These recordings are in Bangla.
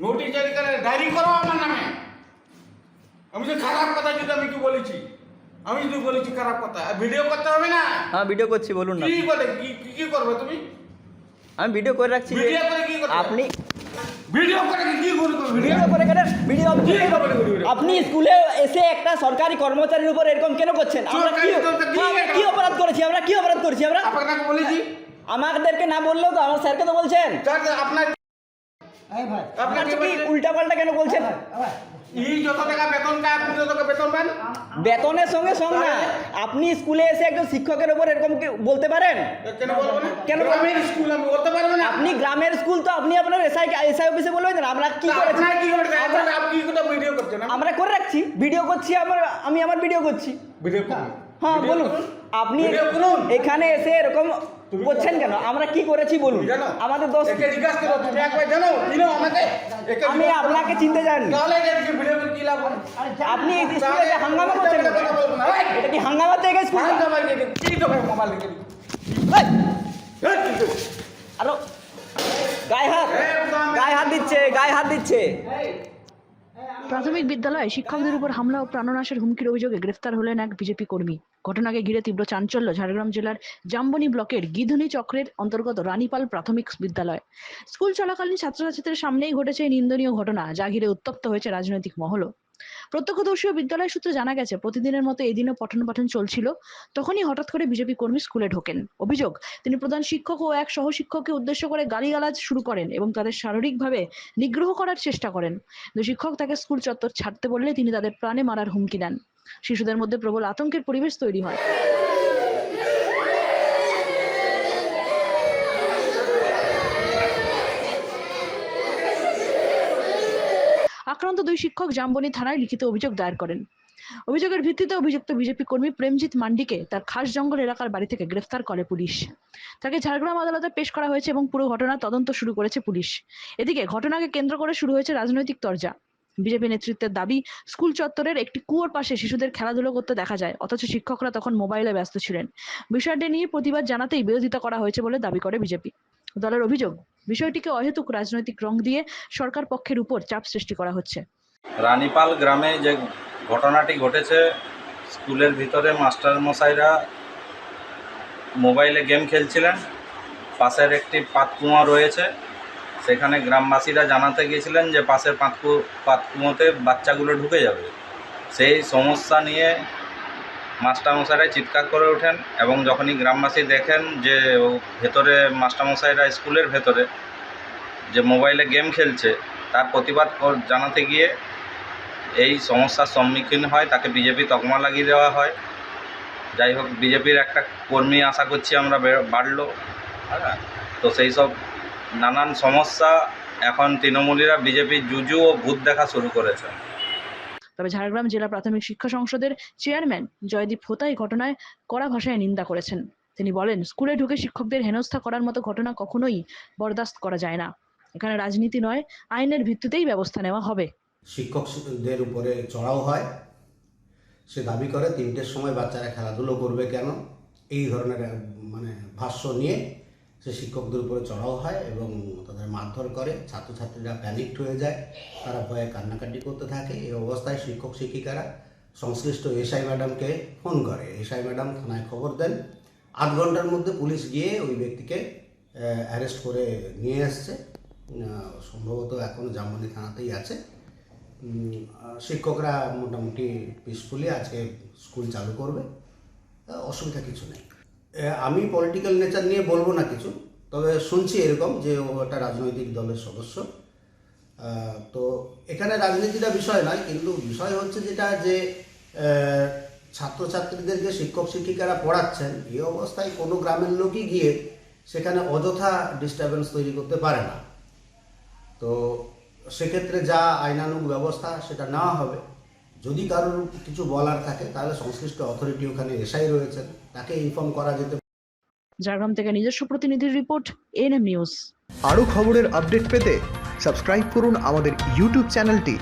নোটিশ জারি করে ডায়েরি করো আমার নামে। আমি যে খারাপ কথা যদি আমি কি বলেছি? আমি যদি বলেছি খারাপ কথা ভিডিও করতে হবে না? হ্যাঁ ভিডিও করছি বলুন না। কি বলে কি কি- করবে তুমি? আমি ভিডিও করে রাখছি ভিডিও করে কি করবে? আপনি ভিডিও করে কি করবে? ভিডিও করে কেন? ভিডিও আপনি স্কুলে এসে একটা সরকারি কর্মচারীর উপর এরকম কেন করছেন? আমরা কি তো- অপরাধ করেছি? আমরা কি অপরাধ করেছি? আমরা আপনাকে বলেছি। আমাদেরকে না বললেও তো আমার স্যারকে তো বলছেন। আপনার আপনার আপনাকে কি উল্টা পাল্টা কেন বলছেন? ই যত টাকা বেতন আপনি যত টাকা বেতন পান? বেতনের সঙ্গে সঙ্গ না আপনি স্কুলে এসে একজন শিক্ষকের উপর এরকম কি বলতে পারেন? কেন বলব না? কেন কেন স্কুল আমি বলতে পারব না। আপনি গ্রামের স্কুল তো আপনি আপনার এসআই এসআই অফিসে বলবেন না আমরা কি করেছি? কি করবে আমরা- আপনি কি ভিডিও করছেন? আমরা করে রাখছি ভিডিও করছি আমার আমি আমার ভিডিও করছি। ভিডিও করুন হ্যাঁ বলুন। আপনি এখানে এসে এরকম করছেন কেন? আমরা কি করেছি বলুন? জানো। আমাদের দোষ একে তুমি একবার জানো? আমাকে। আমি আপনাকে চিনতে জানি? আপনি হাঙ্গামা করছেন এটা কি হাঙ্গামার জায়গায় স্কুল? ফালতু ভাই কে দিবি? কি তো ভাই মোবাইল রেখে দিবি? এই, কি করবি? আরও। গায়ে হাত। গায়ে হাত দিচ্ছে গায়ে হাত দিচ্ছে। প্রাথমিক বিদ্যালয়ে শিক্ষকদের উপর হামলা ও প্রাণনাশের হুমকির অভিযোগে গ্রেফতার হলেন এক বিজেপি কর্মী। ঘটনাকে ঘিরে তীব্র চাঞ্চল্য ঝাড়গ্রাম জেলার জাম্বনি ব্লকের গিধুনি চক্রের অন্তর্গত রানীপাল প্রাথমিক বিদ্যালয়। স্কুল চলাকালীন ছাত্রছাত্রীদের সামনেই ঘটেছে এই নিন্দনীয় ঘটনা, যা ঘিরে উত্তপ্ত হয়েছে রাজনৈতিক মহলও। প্রত্যক্ষদর্শী ও বিদ্যালয় সূত্রে জানা গেছে, প্রতিদিনের মতো এদিনও পঠন পাঠন চলছিল। তখনই হঠাৎ করে বিজেপি কর্মী স্কুলে ঢোকেন। অভিযোগ, তিনি প্রধান শিক্ষক ও এক সহশিক্ষককে উদ্দেশ্য করে গালিগালাজ শুরু করেন এবং তাদের শারীরিকভাবে নিগ্রহ করার চেষ্টা করেন। শিক্ষক তাকে স্কুল চত্বর ছাড়তে বললে তিনি তাদের প্রাণে মারার হুমকি দেন। শিশুদের মধ্যে প্রবল আতঙ্কের পরিবেশ তৈরি হয়। আক্রান্ত দুই শিক্ষক জাম্বনি থানায় লিখিত অভিযোগ দায়ের করেন। অভিযোগের ভিত্তিতে অভিযুক্ত বিজেপি কর্মী প্রেমজিৎ মান্ডিকে তার খাস জঙ্গল এলাকার বাড়ি থেকে গ্রেফতার করে পুলিশ। তাকে ঝাড়গ্রাম আদালতে পেশ করা হয়েছে এবং পুরো ঘটনার তদন্ত শুরু করেছে পুলিশ। এদিকে ঘটনাকে কেন্দ্র করে শুরু হয়েছে রাজনৈতিক তরজা। বিজেপি নেতৃত্বের দাবি, স্কুল চত্বরের একটি কুয়োর পাশে শিশুদের খেলাধুলো করতে দেখা যায়, অথচ শিক্ষকরা তখন মোবাইলে ব্যস্ত ছিলেন। বিষয়টি নিয়ে প্রতিবাদ জানাতেই বিরোধিতা করা হয়েছে বলে দাবি করে বিজেপি। দলের অভিযোগ, বিষয়টিকে অহেতুক রাজনৈতিক রং দিয়ে সরকার পক্ষের উপর চাপ সৃষ্টি করা হচ্ছে। রানীপাল গ্রামে যে ঘটনাটি ঘটেছে, স্কুলের ভিতরে মাস্টার মশাইরা মোবাইলে গেম খেলছিলেন, পাশের একটি পাতকুয়া রয়েছে। সেখানে গ্রামবাসীরা জানাতে গিয়েছিলেন যে পাশের পাতকু পাতকুয়োতে বাচ্চাগুলো ঢুকে যাবে। সেই সমস্যা নিয়ে মাস্টারমশাইরা চিৎকার করে ওঠেন এবং যখনই গ্রামবাসী দেখেন যে ভেতরে, মাস্টারমশাইরা স্কুলের ভেতরে যে মোবাইলে গেম খেলছে, তার প্রতিবাদ জানাতে গিয়ে এই সমস্যার সম্মুখীন হয়, তাকে বিজেপি তকমা লাগিয়ে দেওয়া হয়। যাই হোক, বিজেপির একটা কর্মী আশা করছি আমরা বাড়লো। হ্যাঁ তো সেই সব নানান সমস্যা এখন তৃণমূলীরা বিজেপির জুজু ও ভূত দেখা শুরু করেছে। তবে ঝাড়গ্রাম জেলা প্রাথমিক শিক্ষা সংসদের চেয়ারম্যান জয়দীপ হোতা এই ঘটনায় কড়া ভাষায় নিন্দা করেছেন। তিনি বলেন স্কুলে ঢুকে শিক্ষকদের হেনস্থা করার মতো ঘটনা কখনোই বরদাস্ত করা যায় না। এখানে রাজনীতি নয় আইনের ভিত্তিতেই ব্যবস্থা নেওয়া হবে। শিক্ষকদের উপরে চড়াও হয়। সে দাবি করে তিনটের সময় বাচ্চারা খেলাধুলো করবে কেন? এই ধরনের মানে ভাষ্য নিয়ে সে শিক্ষকদের উপরে চড়াও হয় এবং তাদের মারধর করে ছাত্রছাত্রীরা প্যানিকড হয়ে যায়। তারা ভয়ে কান্নাকাটি করতে থাকে। এই অবস্থায় শিক্ষক শিক্ষিকারা সংশ্লিষ্ট এসআই ম্যাডামকে ফোন করে। এসআই ম্যাডাম থানায় খবর দেন। আধ ঘণ্টার মধ্যে পুলিশ গিয়ে ওই ব্যক্তিকে অ্যারেস্ট করে নিয়ে আহ, সম্ভবত এখন জামবনি থানাতেই আছে। শিক্ষকরা মোটামুটি পিসফুলি আজকে স্কুল চালু করবে। অসুবিধা কিছু নেই। আমি পলিটিক্যাল নেচার নিয়ে বলব না কিছু, তবে শুনছি এরকম যে ও একটা রাজনৈতিক দলের সদস্য। তো এখানে রাজনীতিটা বিষয় নয়, কিন্তু বিষয় হচ্ছে যেটা যে ছাত্রছাত্রীদেরকে শিক্ষক শিক্ষিকারা পড়াচ্ছেন এই অবস্থায় কোনো গ্রামের লোকই গিয়ে সেখানে অযথা ডিস্টারবেন্স তৈরি করতে পারে না। তো সেক্ষেত্রে যা আইনানুগ ব্যবস্থা সেটা নেওয়া হবে। যদি কারোর কিছু বলার থাকে তাহলে সংশ্লিষ্ট অথরিটি ওখানে এসআই রয়েছেন তাকে ইনফর্ম করা যেতে ঝাড়গ্রাম থেকে নিজস্ব প্রতিনিধির রিপোর্ট এনএম নিউজ। আরও খবরের আপডেট পেতে সাবস্ক্রাইব করুন আমাদের ইউটিউব চ্যানেলটি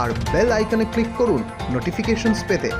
আর বেল আইকনে ক্লিক করুন নোটিফিকেশনস পেতে।